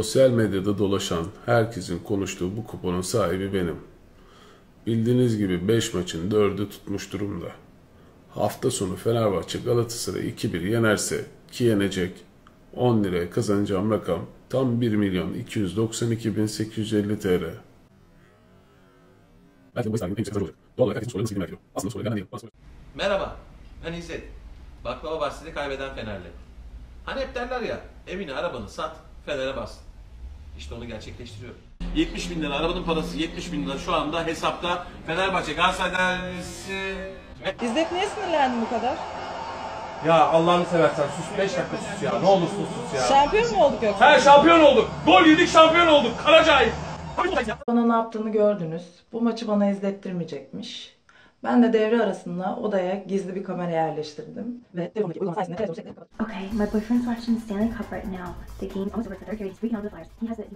Sosyal medyada dolaşan herkesin konuştuğu bu kuponun sahibi benim. Bildiğiniz gibi 5 maçın 4'ü tutmuş durumda. Hafta sonu Fenerbahçe Galatasaray'ı 2-1 yenerse ki yenecek 10 liraya kazanacağım rakam tam 1 milyon 292 bin 850 TL. Belki bu en yüksek olacak. Doğal olarak herkesin soruları nasıl merak ediyor. Aslında soruları ben. Bana soruyor. Merhaba, ben İzzet. Baklava bahsini kaybeden Fenerli. Hani hep derler ya, evini arabanı sat, Fener'e bas. İşte onu gerçekleştiriyorum. 70 bin lira, arabanın parası 70 bin lira şu anda hesapta. Fenerbahçe, Galatasaray derbisi... İzzet niye sinirlendin bu kadar? Ya Allah'ını seversen sus 5 dakika sus ya. Ne olursun sus ya. Şampiyon mu olduk yoksa? He şampiyon olduk. Gol yedik şampiyon olduk. Karacahil. Bana ne yaptığını gördünüz. Bu maçı bana izlettirmeyecekmiş. Ben de devre arasında odaya gizli bir kamera yerleştirdim. Ve telefondaki uygulama sayesinde televizyon sesini kapattım. Okay, my boyfriend's watching the Stanley Cup right now. The game's almost over. The third period. He's out with the Flyers. He has it.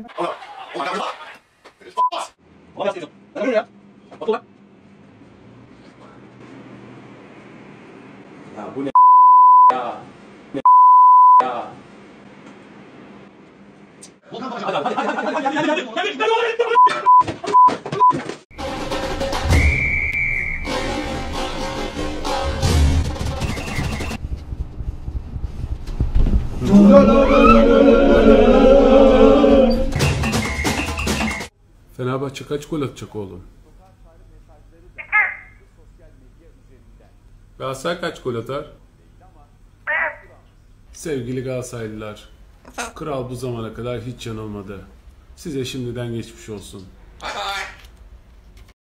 Ya bu ne ya. Ne ya. Fenerbahçe kaç gol atacak oğlum? Galatasaray kaç gol atar? Sevgili Galatasaraylılar, Kral bu zamana kadar hiç yanılmadı. Size şimdiden geçmiş olsun.